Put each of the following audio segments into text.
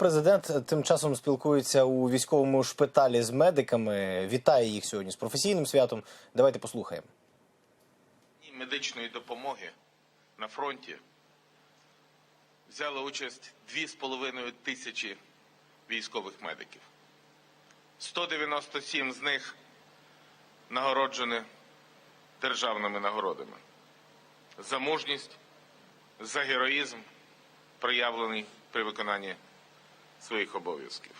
Президент тим часом спілкується у військовому шпиталі з медиками. Вітає їх сьогодні з професійним святом. Давайте послухаємо. медичної допомоги на фронті взяли участь 2,5 тисячі військових медиків. 197 з них нагороджені державними нагородами за мужність, за героїзм, проявлений при виконанні своїх обов'язків.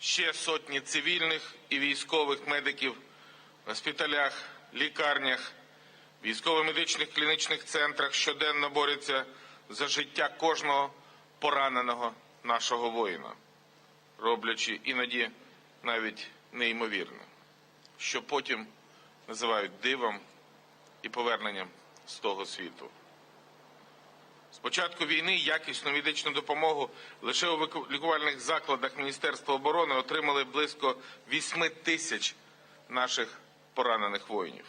Ще сотні цивільних і військових медиків в госпіталях, лікарнях, військово-медичних клінічних центрах щоденно борються за життя кожного пораненого нашого воїна, роблячи іноді навіть неймовірне, що потім називають дивом і поверненням з того світу. З початку війни якісну медичну допомогу лише у лікувальних закладах Міністерства оборони отримали близько 8 тисяч наших поранених воїнів.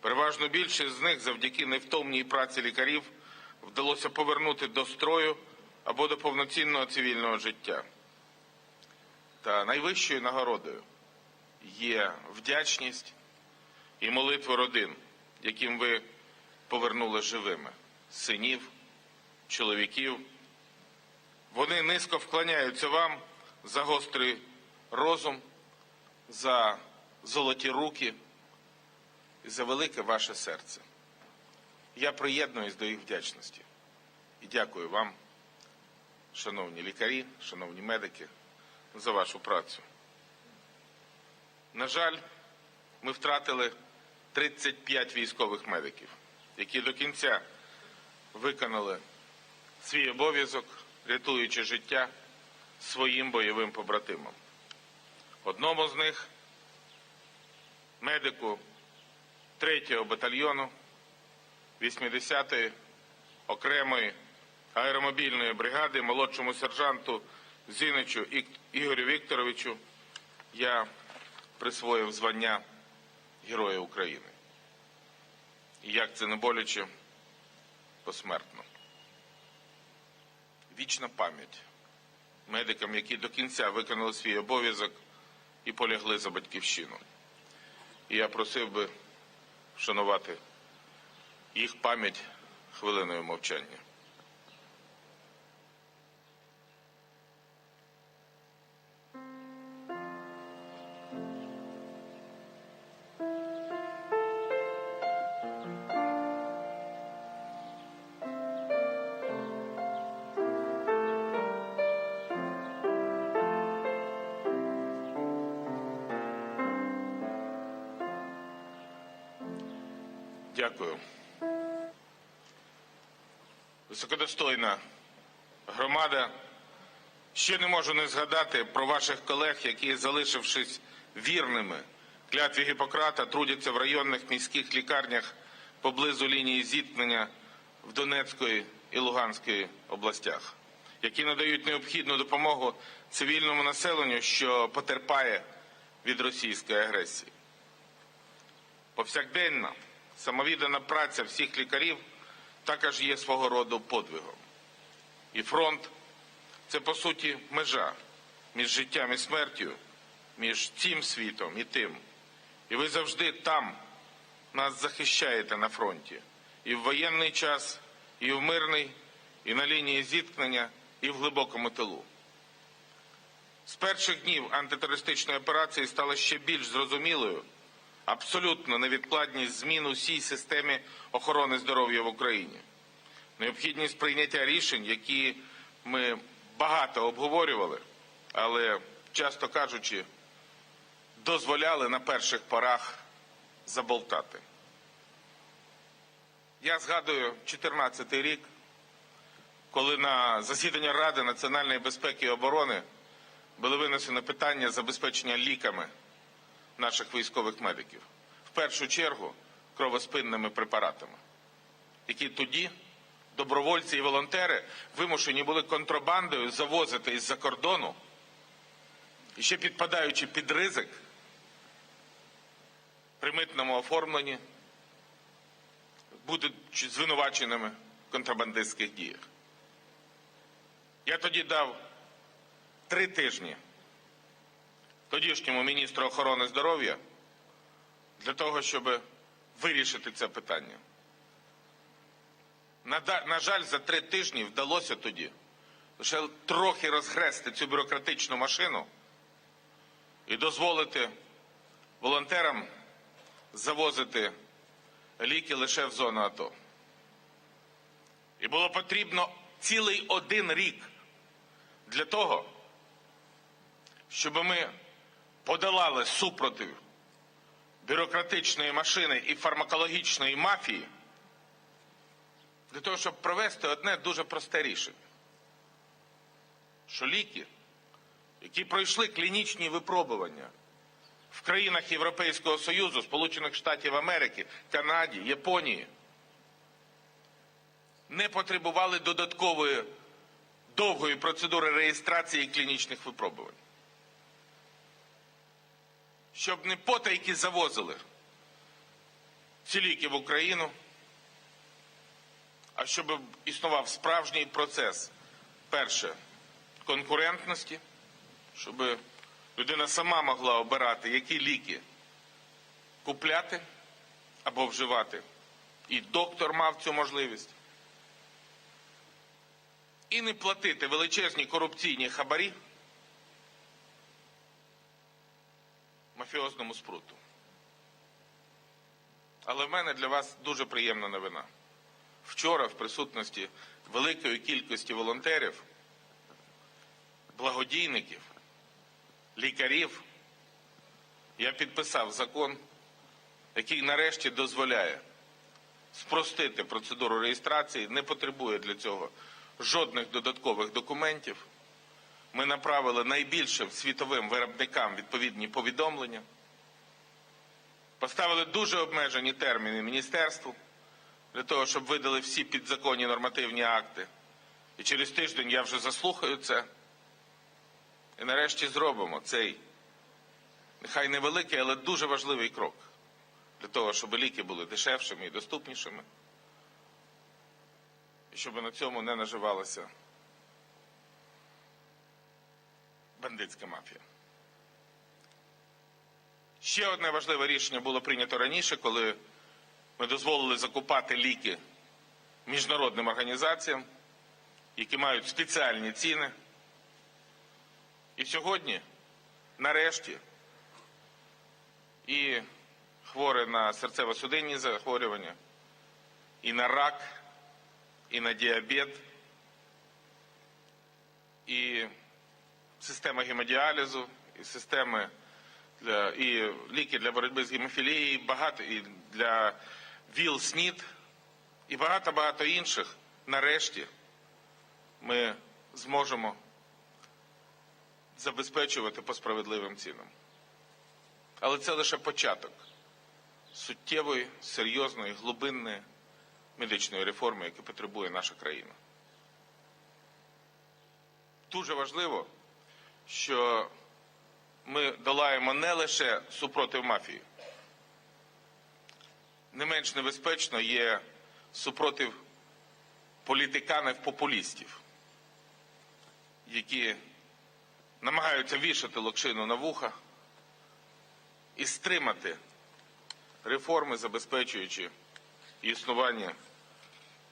Переважно більшість з них завдяки невтомній праці лікарів вдалося повернути до строю або до повноцінного цивільного життя. Та найвищою нагородою є вдячність і молитви родин, яким ви повернули живими синів, чоловіків. Вони низько вклоняються вам за гострий розум, за золоті руки і за велике ваше серце. Я приєднуюсь до їх вдячності і дякую вам, шановні лікарі, шановні медики, за вашу працю. На жаль, ми втратили 35 військових медиків, які до кінця виконали свій обов'язок, рятуючи життя своїм бойовим побратимам. Одному з них, медику 3-го батальйону 80-ї окремої аеромобільної бригади, молодшому сержанту Зіничу Ігорю Вікторовичу, я присвоїв звання Героя України. І як це не боляче, посмертно. Вічна пам'ять медикам, які до кінця виконали свій обов'язок і полягли за батьківщину. І я просив би вшанувати їх пам'ять хвилиною мовчання. Дякую. Високодостойна громада. Ще не можу не згадати про ваших колег, які, залишившись вірними клятві Гіппократа, трудяться в районних міських лікарнях поблизу лінії зіткнення в Донецької і Луганської областях, які надають необхідну допомогу цивільному населенню, що потерпає від російської агресії. Повсякденна самовіддана праця всіх лікарів також є свого роду подвигом. І фронт це по суті межа між життям і смертю, між цим світом і тим. І ви завжди там нас захищаєте на фронті. І в воєнний час, і в мирний, і на лінії зіткнення, і в глибокому тилу. З перших днів антитерористичної операції стало ще більш зрозумілою абсолютно невідкладність змін у всій системі охорони здоров'я в Україні. Необхідність прийняття рішень, які ми багато обговорювали, але, часто кажучи, дозволяли на перших порах заболтати. Я згадую 2014 рік, коли на засідання Ради національної безпеки і оборони було винесено питання забезпечення ліками наших військових медиків. В першу чергу кровоспинними препаратами, які тоді добровольці і волонтери вимушені були контрабандою завозити із-за кордону, і ще підпадаючи під ризик при митному оформленні, будучи звинуваченими в контрабандистських діях. Я тоді дав три тижні тодішньому міністру охорони здоров'я для того, щоб вирішити це питання. На, жаль, за три тижні вдалося тоді лише трохи розгрести цю бюрократичну машину і дозволити волонтерам завозити ліки лише в зону АТО. І було потрібно цілий один рік для того, щоб ми подолали супротив бюрократичної машини і фармакологічної мафії, для того, щоб провести одне дуже просте рішення, що ліки, які пройшли клінічні випробування в країнах Європейського Союзу, Сполучених Штатів Америки, Канаді, Японії, не потребували додаткової довгої процедури реєстрації клінічних випробувань. Щоб не потайки завозили ці ліки в Україну, а щоб існував справжній процес, перше, конкурентності, щоб людина сама могла обирати, які ліки купляти або вживати, і доктор мав цю можливість. І не платити величезні корупційні хабарі мафіозному спруту. Але в мене для вас дуже приємна новина. Вчора, в присутності великої кількості волонтерів, благодійників, лікарів, я підписав закон, який нарешті дозволяє спростити процедуру реєстрації, не потребує для цього жодних додаткових документів. Ми направили найбільшим світовим виробникам відповідні повідомлення, поставили дуже обмежені терміни міністерству для того, щоб видали всі підзаконні нормативні акти. І через тиждень я вже заслухаю це. І нарешті зробимо цей нехай невеликий, але дуже важливий крок для того, щоб ліки були дешевшими і доступнішими і щоб на цьому не наживалася бандитська мафія. Ще одне важливе рішення було прийнято раніше, коли ми дозволили закупати ліки міжнародним організаціям, які мають спеціальні ціни. І сьогодні, нарешті, і хворі на серцево-судинні захворювання, і на рак, і на діабет, і система гемодіалізу, і системи для, і ліки для боротьби з гемофілією, багато і для ВІЛ, СНІД, і багато-багато інших. Нарешті ми зможемо забезпечувати по справедливим цінам. Але це лише початок суттєвої, серйозної, глибинної медичної реформи, яку потребує наша країна. Дуже важливо, що ми долаємо не лише супротив мафії. Не менш небезпечно є супротив політиканів-популістів, які намагаються вішати локшину на вуха і стримати реформи, забезпечуючи існування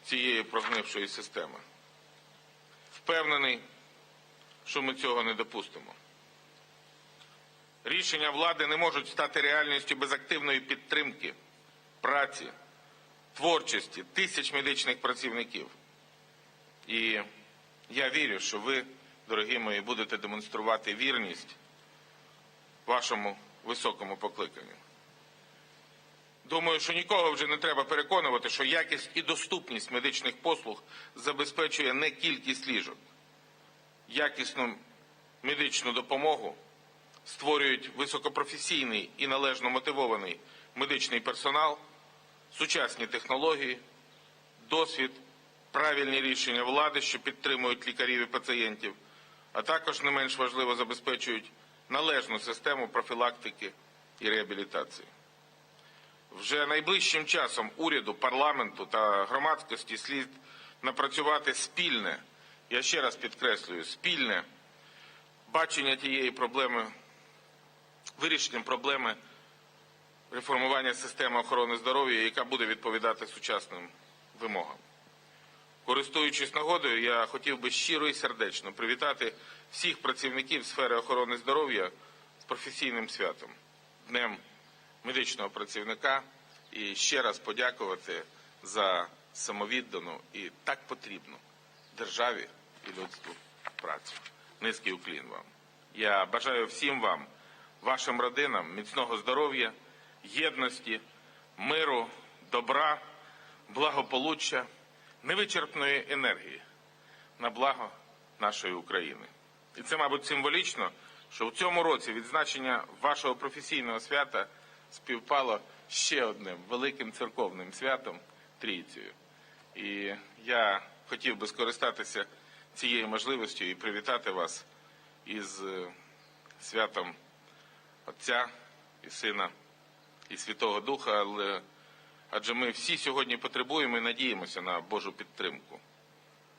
цієї прогнившої системи. Впевнений, що ми цього не допустимо. Рішення влади не можуть стати реальністю без активної підтримки, праці, творчості тисяч медичних працівників. І я вірю, що ви, дорогі мої, будете демонструвати вірність вашому високому покликанню. Думаю, що нікого вже не треба переконувати, що якість і доступність медичних послуг забезпечує не кількість ліжок. Якісну медичну допомогу створюють високопрофесійний і належно мотивований медичний персонал, сучасні технології, досвід, правильні рішення влади, що підтримують лікарів і пацієнтів, а також не менш важливо забезпечують належну систему профілактики і реабілітації. Вже найближчим часом уряду, парламенту та громадськості слід напрацювати спільне я ще раз підкреслюю, спільне бачення тієї проблеми, вирішенням проблеми реформування системи охорони здоров'я, яка буде відповідати сучасним вимогам. Користуючись нагодою, я хотів би щиро і сердечно привітати всіх працівників сфери охорони здоров'я з професійним святом, Днем медичного працівника, і ще раз подякувати за самовіддану і так потрібну державі і людству працю. Низький уклін вам. Я бажаю всім вам, вашим родинам, міцного здоров'я, єдності, миру, добра, благополуччя, невичерпної енергії на благо нашої України. І це, мабуть, символічно, що в цьому році відзначення вашого професійного свята співпало ще одним великим церковним святом Трійцею. І я хотів би скористатися цією можливістю і привітати вас із е, святом Отця і Сина і Святого Духа, але адже ми всі сьогодні потребуємо і надіємося на Божу підтримку.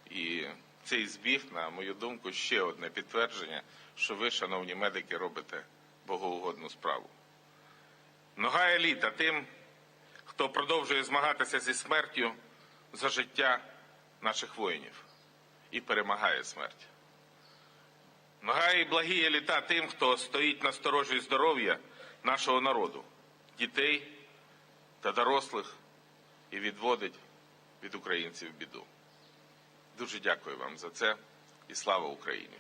І цей збіг, на мою думку, ще одне підтвердження, що ви, шановні медики, робите богоугодну справу. Нога еліта тим, хто продовжує змагатися зі смертю за життя наших воїнів і перемагає смерть. Нога і благі еліта тим, хто стоїть на сторожі здоров'я нашого народу, дітей та дорослих і відводить від українців біду. Дуже дякую вам за це і слава Україні!